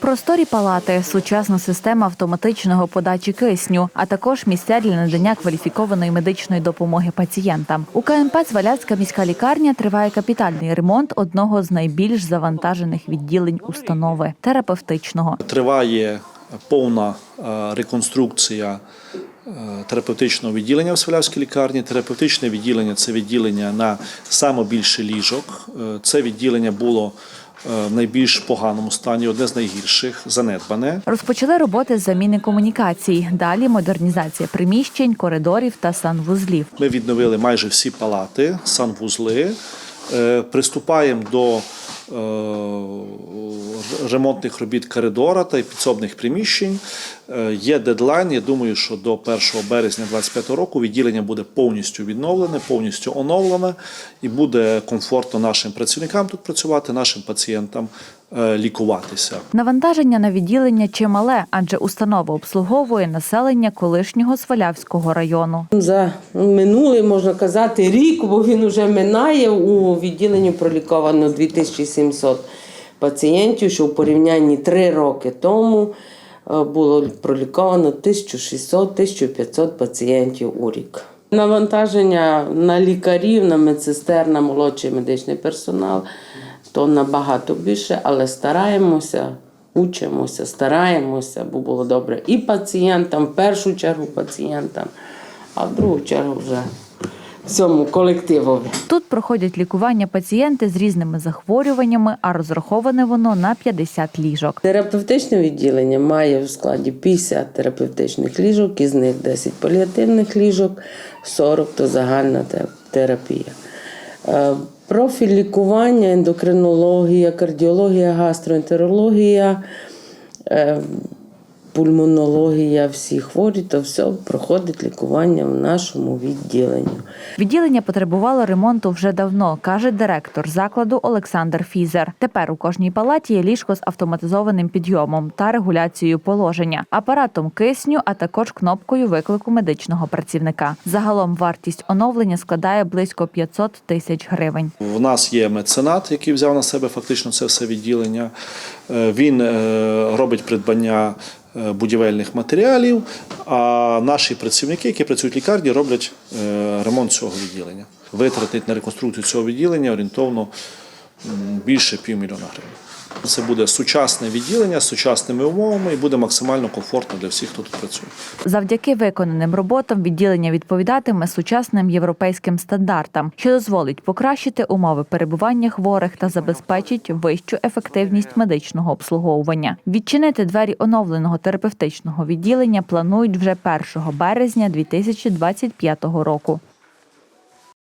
Просторі палати, сучасна система автоматичного подачі кисню, а також місця для надання кваліфікованої медичної допомоги пацієнтам. У КНП Цваляцька міська лікарня триває капітальний ремонт одного з найбільш завантажених відділень установи терапевтичного. Триває повна е, реконструкція е, терапевтичного відділення в Свалявській лікарні. Терапевтичне відділення це відділення на саме ліжок. Е, Це відділення було в найбільш поганому стані, одне з найгірших, занедбане. Розпочали роботи з заміни комунікацій. Далі модернізація приміщень, коридорів та санвузлів. Ми відновили майже всі палати, санвузли. Е, Приступаємо до е, ремонтних робіт коридора та підсобних приміщень. Е, Є дедлайн. Я думаю, що до 1 березня 2025 року відділення буде повністю відновлене, повністю оновлене і буде комфортно нашим працівникам тут працювати, нашим пацієнтам е, лікуватися. Навантаження на відділення чимале, адже установа обслуговує населення колишнього Свалявського району. За минулий, можна казати, рік, бо він вже минає. У відділенні проліковано 2700 пацієнтів, що в порівнянні 3 роки тому е, було проліковано 1600-1500 пацієнтів у рік. Навантаження на лікарів, на медсестер, на молодший медичний персонал то набагато більше, але стараємося, учимося, стараємося, бо було добре і пацієнтам, в першу чергу пацієнтам, а в другу чергу вже всьому колективові. Тут проходять лікування пацієнти з різними захворюваннями, а розраховане воно на 50 ліжок. Терапевтичне відділення має в складі 50 терапевтичних ліжок, із них 10 паліативних ліжок, 40 то загальна терапія. Е, Профіль лікування, ендокринологія, кардіологія, гастроентерологія, е, пульмонологія, всі хворі, то все проходить лікування в нашому відділенні. Відділення потребувало ремонту вже давно, каже директор закладу Олександр Фізер. Тепер у кожній палаті є ліжко з автоматизованим підйомом та регуляцією положення, апаратом кисню, а також кнопкою виклику медичного працівника. Загалом вартість оновлення складає близько 500 тисяч гривень. В нас є меценат, який взяв на себе фактично це все відділення. Е, Він е, робить придбання будівельних матеріалів, а наші працівники, які працюють в лікарні, роблять е, ремонт цього відділення. Витратить на реконструкцію цього відділення орієнтовно більше півмільйона гривень. Це буде сучасне відділення з сучасними умовами і буде максимально комфортно для всіх, хто тут працює. Завдяки виконаним роботам відділення відповідатиме сучасним європейським стандартам, що дозволить покращити умови перебування хворих та забезпечить вищу ефективність медичного обслуговування. Відчинити двері оновленого терапевтичного відділення планують вже 1 березня 2025 року.